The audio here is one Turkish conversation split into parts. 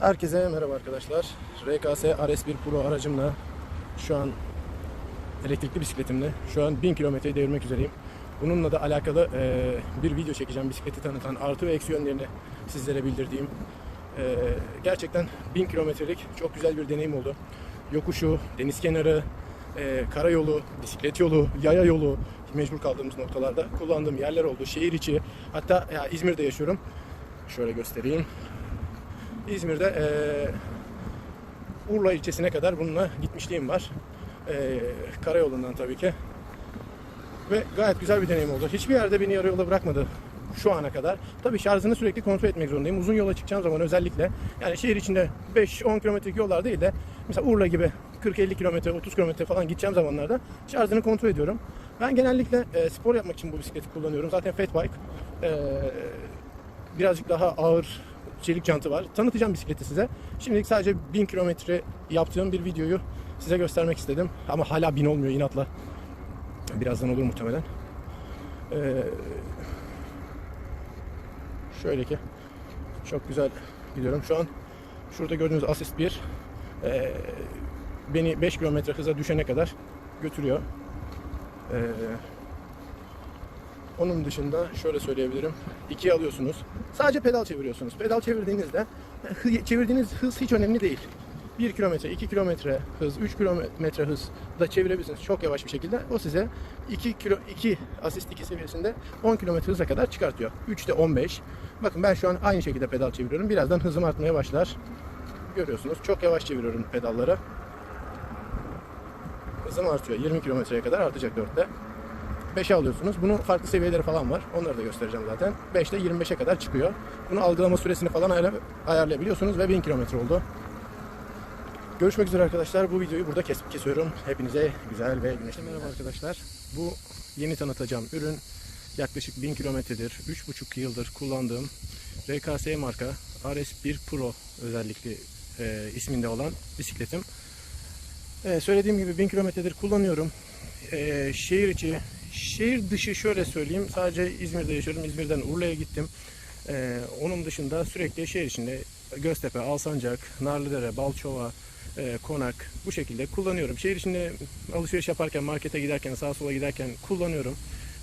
Herkese merhaba arkadaşlar. RKS RS1 Pro aracımla şu an elektrikli bisikletimle şu an 1000 kilometreyi devirmek üzereyim. Bununla da alakalı e, bir video çekeceğim. Bisikleti tanıtan artı ve eksi yönlerini sizlere bildirdiğim. E, gerçekten 1000 kilometrelik çok güzel bir deneyim oldu. Yokuşu, deniz kenarı, e, karayolu, bisiklet yolu, yaya yolu mecbur kaldığımız noktalarda kullandığım yerler oldu. Şehir içi hatta ya İzmir'de yaşıyorum. Şöyle göstereyim. İzmir'de eee Urla ilçesine kadar bununla gitmişliğim var. Eee karayolundan tabii ki. Ve gayet güzel bir deneyim oldu. Hiçbir yerde beni yarı yolda bırakmadı şu ana kadar. Tabii şarjını sürekli kontrol etmek zorundayım. Uzun yola çıkacağım zaman özellikle yani şehir içinde 5-10 kilometrelik yollar değil de mesela Urla gibi 40-50 kilometre, 30 kilometre falan gideceğim zamanlarda şarjını kontrol ediyorum. Ben genellikle e, spor yapmak için bu bisikleti kullanıyorum. Zaten fat bike. E, birazcık daha ağır çelik jantı var. Tanıtacağım bisikleti size. Şimdilik sadece 1000 kilometre yaptığım bir videoyu size göstermek istedim. Ama hala 1000 olmuyor inatla. Birazdan olur muhtemelen. Ee, şöyle ki çok güzel gidiyorum. Şu an şurada gördüğünüz asist 1 ee, beni 5 kilometre hıza düşene kadar götürüyor. Ee, onun dışında şöyle söyleyebilirim. İkiye alıyorsunuz. Sadece pedal çeviriyorsunuz. Pedal çevirdiğinizde çevirdiğiniz hız hiç önemli değil. 1 kilometre, 2 kilometre hız, 3 kilometre hız da çevirebilirsiniz çok yavaş bir şekilde. O size 2 kilo 2 asist 2 seviyesinde 10 kilometre hıza kadar çıkartıyor. 3'te 15. Bakın ben şu an aynı şekilde pedal çeviriyorum. Birazdan hızım artmaya başlar. Görüyorsunuz. Çok yavaş çeviriyorum pedalları. Hızım artıyor. 20 kilometreye kadar artacak 4'te. 5'e alıyorsunuz. Bunun farklı seviyeleri falan var. Onları da göstereceğim zaten. 5'te 25'e kadar çıkıyor. Bunu algılama süresini falan ayarla- ayarlayabiliyorsunuz ve 1000 kilometre oldu. Görüşmek üzere arkadaşlar. Bu videoyu burada kesip kesiyorum. Hepinize güzel ve güneşli merhaba arkadaşlar. Bu yeni tanıtacağım ürün yaklaşık 1000 kilometredir, 3,5 yıldır kullandığım RKS marka RS1 Pro özellikli e, isminde olan bisikletim. E, söylediğim gibi 1000 kilometredir kullanıyorum. E, şehir içi, şehir dışı şöyle söyleyeyim. Sadece İzmir'de yaşıyorum. İzmir'den Urla'ya gittim. E, onun dışında sürekli şehir içinde Göztepe, Alsancak, Narlıdere, Balçova, e, Konak bu şekilde kullanıyorum. Şehir içinde alışveriş yaparken, markete giderken, sağa sola giderken kullanıyorum.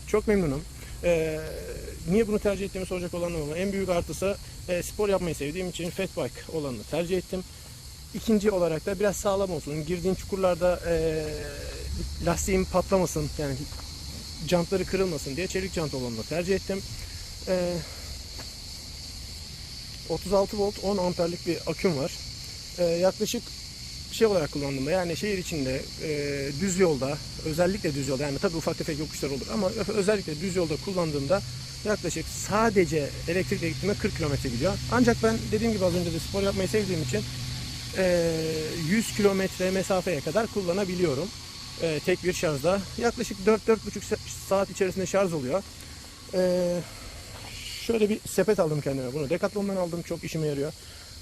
Çok memnunum. E, niye bunu tercih ettiğimi soracak olanlar olma. En büyük artısı e, spor yapmayı sevdiğim için fat bike olanını tercih ettim. İkinci olarak da biraz sağlam olsun. Girdiğin çukurlarda e, lastiğim patlamasın yani jantları kırılmasın diye çelik jant olanını tercih ettim. E, 36 volt 10 amperlik bir aküm var. E, yaklaşık şey olarak kullandım da yani şehir içinde e, düz yolda özellikle düz yolda yani tabii ufak tefek yokuşlar olur ama özellikle düz yolda kullandığımda yaklaşık sadece elektrikle gittiğimde 40 kilometre gidiyor. Ancak ben dediğim gibi az önce de spor yapmayı sevdiğim için e, 100 kilometre mesafeye kadar kullanabiliyorum. E, tek bir şarjda. Yaklaşık 4-4,5 saat içerisinde şarj oluyor. E, şöyle bir sepet aldım kendime. Bunu Decathlon'dan aldım. Çok işime yarıyor.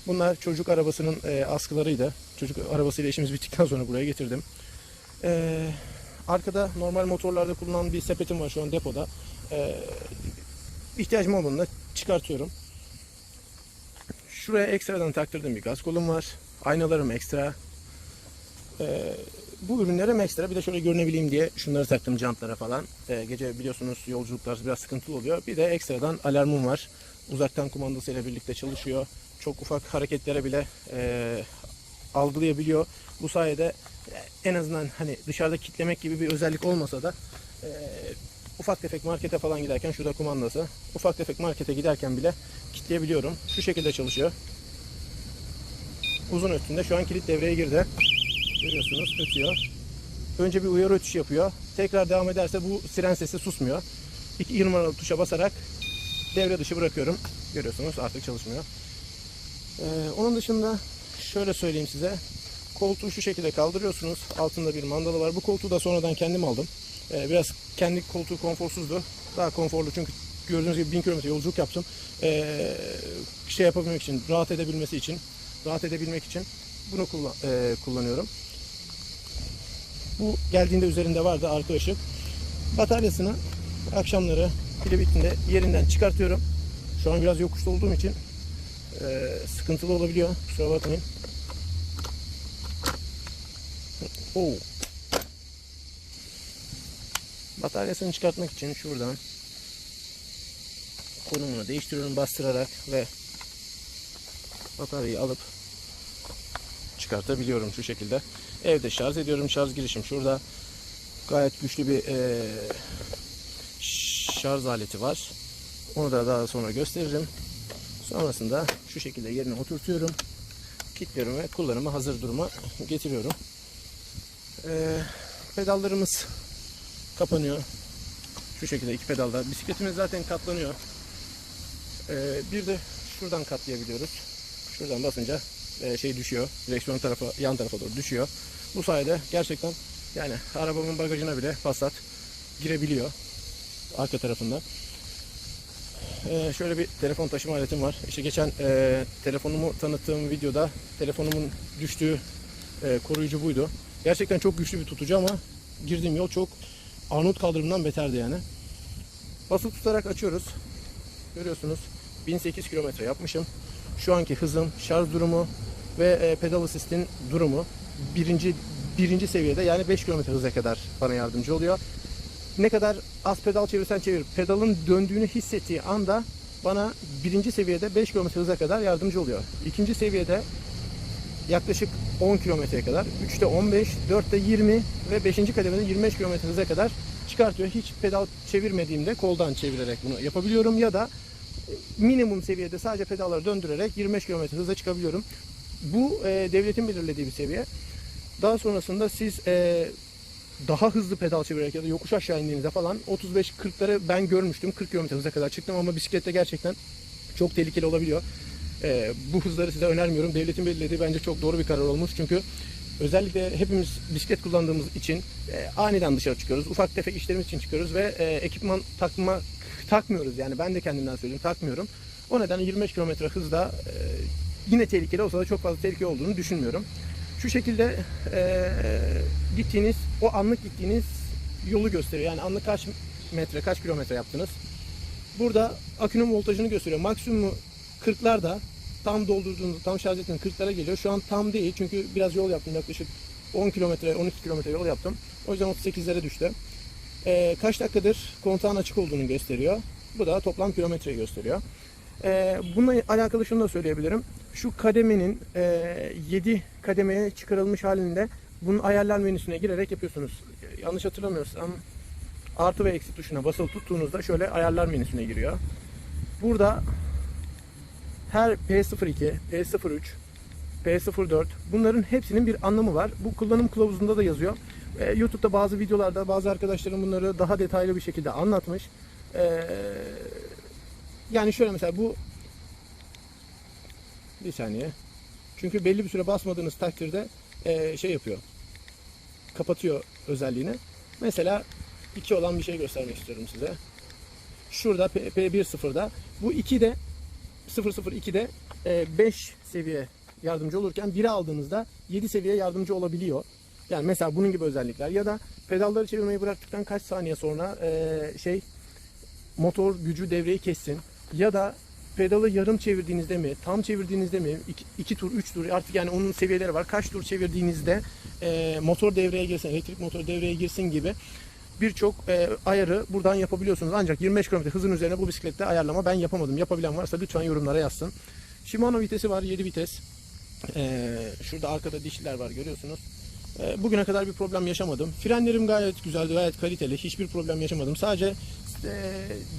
Bunlar çocuk arabasının e, askılarıydı. Çocuk arabasıyla işimiz bittikten sonra buraya getirdim. E, arkada normal motorlarda kullanılan bir sepetim var şu an depoda. E, ihtiyacım olduğunda çıkartıyorum. Şuraya ekstradan taktırdığım bir gaz kolum var. Aynalarım ekstra. Ee, bu ürünlerim ekstra. Bir de şöyle görünebileyim diye şunları taktım jantlara falan. Ee, gece biliyorsunuz yolculuklar biraz sıkıntılı oluyor. Bir de ekstradan alarmım var. Uzaktan kumandasıyla birlikte çalışıyor. Çok ufak hareketlere bile e, algılayabiliyor. Bu sayede e, en azından hani dışarıda kitlemek gibi bir özellik olmasa da e, ufak tefek markete falan giderken şurada kumandası. Ufak tefek markete giderken bile kitleyebiliyorum. Şu şekilde çalışıyor. Uzun ötünde şu an kilit devreye girdi. Görüyorsunuz ötüyor. Önce bir uyarı ötüş yapıyor. Tekrar devam ederse bu siren sesi susmuyor. 2 numaralı tuşa basarak devre dışı bırakıyorum. Görüyorsunuz artık çalışmıyor. Ee, onun dışında şöyle söyleyeyim size. Koltuğu şu şekilde kaldırıyorsunuz. Altında bir mandalı var. Bu koltuğu da sonradan kendim aldım. Ee, biraz kendi koltuğu konforsuzdu. Daha konforlu çünkü gördüğünüz gibi 1000 kilometre yolculuk yaptım. Ee, şey yapabilmek için, rahat edebilmesi için, rahat edebilmek için bunu kullan, e, kullanıyorum. Bu geldiğinde üzerinde vardı arka ışık. Bataryasını akşamları pili bittiğinde yerinden çıkartıyorum. Şu an biraz yokuşta olduğum için e, sıkıntılı olabiliyor. Kusura bakmayın. Oo. Bataryasını çıkartmak için şuradan konumunu değiştiriyorum bastırarak ve bataryayı alıp çıkartabiliyorum şu şekilde. Evde şarj ediyorum. Şarj girişim şurada. Gayet güçlü bir eee, şarj aleti var. Onu da daha sonra gösteririm. Sonrasında şu şekilde yerine oturtuyorum. Kilitliyorum ve kullanıma hazır duruma getiriyorum. Eee, pedallarımız kapanıyor. Şu şekilde iki pedalda. Bisikletimiz zaten katlanıyor. Eee, bir de şuradan katlayabiliyoruz. Şuradan basınca eee, şey düşüyor. Direksiyon tarafa, yan tarafa doğru düşüyor. Bu sayede gerçekten yani arabamın bagajına bile Passat girebiliyor. Arka tarafında. Ee, şöyle bir telefon taşıma aletim var. İşte geçen e, telefonumu tanıttığım videoda telefonumun düştüğü e, koruyucu buydu. Gerçekten çok güçlü bir tutucu ama girdiğim yol çok Arnavut kaldırımından beterdi yani. Basılı tutarak açıyoruz. Görüyorsunuz 1008 kilometre yapmışım. Şu anki hızım, şarj durumu ve e, pedal assist'in durumu birinci birinci seviyede yani 5 kilometre hıza kadar bana yardımcı oluyor ne kadar az pedal çevirsen çevir, pedalın döndüğünü hissettiği anda bana birinci seviyede 5 km hıza kadar yardımcı oluyor. İkinci seviyede yaklaşık 10 kilometreye kadar, 3'te 15, 4'te 20 ve 5. kademede 25 km hıza kadar çıkartıyor. Hiç pedal çevirmediğimde koldan çevirerek bunu yapabiliyorum ya da minimum seviyede sadece pedalları döndürerek 25 km hıza çıkabiliyorum. Bu e, devletin belirlediği bir seviye. Daha sonrasında siz e, daha hızlı pedal çevirerek ya da yokuş aşağı indiğinizde falan 35-40'ları ben görmüştüm. 40 km hıza kadar çıktım ama bisiklette gerçekten çok tehlikeli olabiliyor. Ee, bu hızları size önermiyorum. Devletin belirlediği bence çok doğru bir karar olmuş. Çünkü özellikle hepimiz bisiklet kullandığımız için e, aniden dışarı çıkıyoruz. Ufak tefek işlerimiz için çıkıyoruz ve e, ekipman takma takmıyoruz. Yani ben de kendimden söyleyeyim takmıyorum. O nedenle 25 km hızda e, yine tehlikeli olsa da çok fazla tehlike olduğunu düşünmüyorum. Şu şekilde e, gittiğiniz, o anlık gittiğiniz yolu gösteriyor. Yani anlık kaç metre, kaç kilometre yaptınız. Burada akünün voltajını gösteriyor. Maksimumu 40'larda tam doldurduğunuzda, tam şarj ettiğinde 40'lara geliyor. Şu an tam değil çünkü biraz yol yaptım. Yaklaşık 10 kilometre, 12 kilometre yol yaptım. O yüzden 38'lere düştü. E, kaç dakikadır kontağın açık olduğunu gösteriyor. Bu da toplam kilometreyi gösteriyor. Ee, bununla alakalı şunu da söyleyebilirim. Şu kademenin e, 7 kademeye çıkarılmış halinde bunun ayarlar menüsüne girerek yapıyorsunuz. Yanlış hatırlamıyorsam artı ve eksi tuşuna basılı tuttuğunuzda şöyle ayarlar menüsüne giriyor. Burada her P02, P03, P04 bunların hepsinin bir anlamı var. Bu kullanım kılavuzunda da yazıyor. Ee, YouTube'da bazı videolarda bazı arkadaşlarım bunları daha detaylı bir şekilde anlatmış. Ee, yani şöyle mesela bu bir saniye. Çünkü belli bir süre basmadığınız takdirde e, şey yapıyor. Kapatıyor özelliğini. Mesela 2 olan bir şey göstermek istiyorum size. Şurada P- P10'da bu 2'de 002'de 5 seviye yardımcı olurken 1'i aldığınızda 7 seviye yardımcı olabiliyor. Yani mesela bunun gibi özellikler ya da pedalları çevirmeyi bıraktıktan kaç saniye sonra e, şey motor gücü devreyi kessin ya da pedalı yarım çevirdiğinizde mi, tam çevirdiğinizde mi, iki, iki tur, üç tur artık yani onun seviyeleri var. Kaç tur çevirdiğinizde e, motor devreye girsin, elektrik motor devreye girsin gibi birçok e, ayarı buradan yapabiliyorsunuz. Ancak 25 km hızın üzerine bu bisiklette ayarlama ben yapamadım. Yapabilen varsa lütfen yorumlara yazsın. Shimano vitesi var, 7 vites. E, şurada arkada dişliler var görüyorsunuz. E, bugüne kadar bir problem yaşamadım. Frenlerim gayet güzeldi, gayet kaliteli. Hiçbir problem yaşamadım. Sadece e,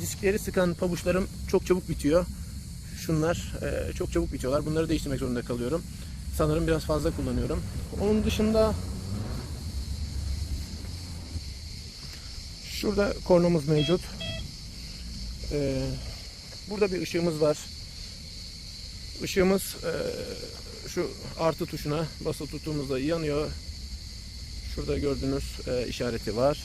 diskleri sıkan pabuçlarım çok çabuk bitiyor. Şunlar e, çok çabuk bitiyorlar. Bunları değiştirmek zorunda kalıyorum. Sanırım biraz fazla kullanıyorum. Onun dışında şurada kornamız mevcut. E, burada bir ışığımız var. Işığımız e, şu artı tuşuna basılı tuttuğumuzda yanıyor. Şurada gördüğünüz e, işareti var.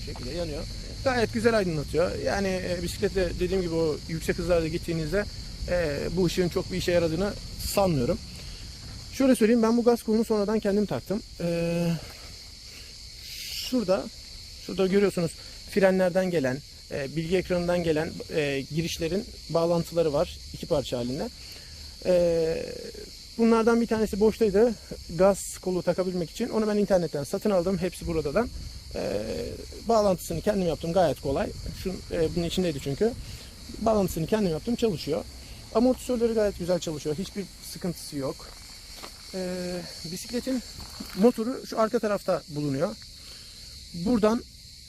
Bu şekilde yanıyor. Gayet güzel aydınlatıyor. Yani e, bisiklette dediğim gibi o yüksek hızlarda gittiğinizde e, bu ışığın çok bir işe yaradığını sanmıyorum. Şöyle söyleyeyim ben bu gaz kolunu sonradan kendim taktım. E, şurada şurada görüyorsunuz frenlerden gelen e, bilgi ekranından gelen e, girişlerin bağlantıları var iki parça halinde. E, bunlardan bir tanesi boştaydı. Gaz kolu takabilmek için. Onu ben internetten satın aldım. Hepsi buradan. E, bağlantısını kendim yaptım. Gayet kolay. Şu, e, bunun içindeydi çünkü. Bağlantısını kendim yaptım. Çalışıyor. Amortisörleri gayet güzel çalışıyor. Hiçbir sıkıntısı yok. E, bisikletin motoru şu arka tarafta bulunuyor. Buradan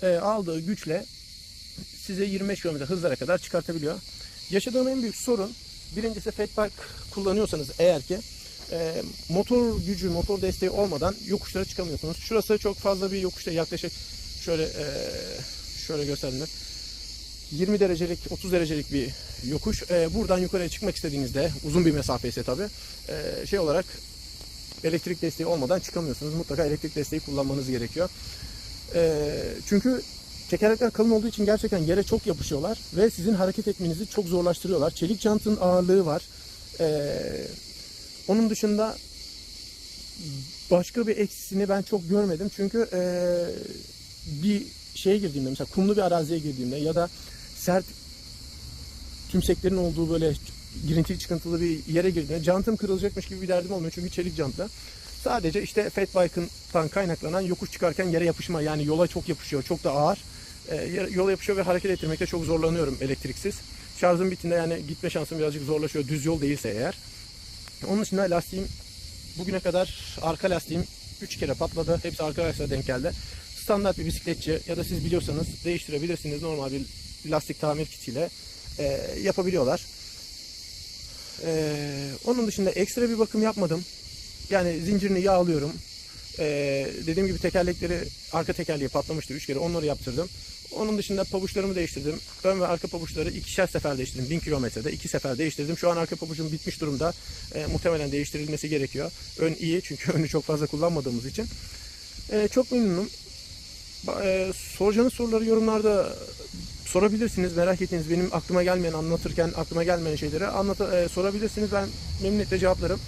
e, aldığı güçle size 25 km hızlara kadar çıkartabiliyor. Yaşadığım en büyük sorun birincisi fatbike kullanıyorsanız eğer ki e, motor gücü, motor desteği olmadan yokuşlara çıkamıyorsunuz. Şurası çok fazla bir yokuşta yaklaşık şöyle e, şöyle göstereyim. 20 derecelik, 30 derecelik bir yokuş. E, buradan yukarıya çıkmak istediğinizde uzun bir mesafe ise tabii e, şey olarak elektrik desteği olmadan çıkamıyorsunuz. Mutlaka elektrik desteği kullanmanız gerekiyor. E, çünkü tekerlekler kalın olduğu için gerçekten yere çok yapışıyorlar ve sizin hareket etmenizi çok zorlaştırıyorlar. Çelik jantın ağırlığı var. E, onun dışında başka bir eksisini ben çok görmedim. Çünkü e, bir şeye girdiğimde mesela kumlu bir araziye girdiğimde ya da sert tümseklerin olduğu böyle girintili çıkıntılı bir yere girdiğimde jantım kırılacakmış gibi bir derdim olmuyor. Çünkü çelik jantla. Sadece işte fatbike'ından kaynaklanan yokuş çıkarken yere yapışma yani yola çok yapışıyor. Çok da ağır. E, yola yapışıyor ve hareket ettirmekte çok zorlanıyorum elektriksiz. Şarjım bittiğinde yani gitme şansım birazcık zorlaşıyor. Düz yol değilse eğer. Onun dışında lastiğim bugüne kadar arka lastiğim 3 kere patladı. Hepsi arka lastiğe denk geldi. Standart bir bisikletçi ya da siz biliyorsanız değiştirebilirsiniz. Normal bir lastik tamir kitiyle e, yapabiliyorlar. E, onun dışında ekstra bir bakım yapmadım. Yani zincirini yağlıyorum. E, dediğim gibi tekerlekleri arka tekerleği patlamıştı 3 kere onları yaptırdım. Onun dışında pabuçlarımı değiştirdim. Ön ve arka pabuçları ikişer sefer değiştirdim. 1000 kilometrede iki sefer değiştirdim. Şu an arka pabucum bitmiş durumda. E, muhtemelen değiştirilmesi gerekiyor. Ön iyi çünkü önü çok fazla kullanmadığımız için. E, çok memnunum. E, soracağınız soruları yorumlarda sorabilirsiniz. Merak ettiğiniz benim aklıma gelmeyen anlatırken aklıma gelmeyen şeyleri anlat e, sorabilirsiniz. Ben memnuniyetle cevaplarım.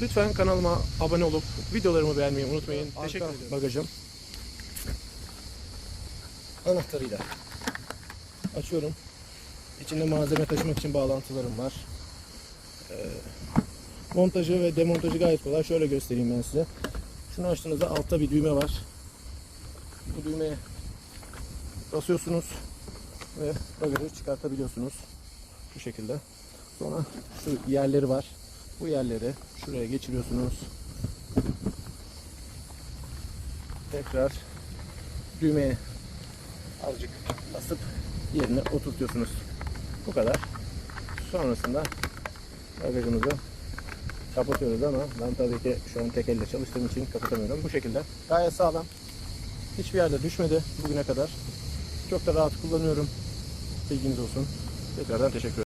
Lütfen kanalıma abone olup videolarımı beğenmeyi unutmayın. Teşekkür ederim. Bagajım. Anahtarıyla açıyorum. İçinde malzeme taşımak için bağlantılarım var. Ee, montajı ve demontajı gayet kolay. Şöyle göstereyim ben size. Şunu açtığınızda altta bir düğme var. Bu düğmeye basıyorsunuz ve bagajı çıkartabiliyorsunuz. Bu şekilde. Sonra şu yerleri var. Bu yerleri şuraya geçiriyorsunuz. Tekrar düğmeye azıcık basıp yerine oturtuyorsunuz. Bu kadar. Sonrasında bagajımızı kapatıyoruz ama ben tabii ki şu an tek elle çalıştığım için kapatamıyorum. Bu şekilde. Gayet sağlam. Hiçbir yerde düşmedi bugüne kadar. Çok da rahat kullanıyorum. Bilginiz olsun. Tekrardan teşekkür ederim.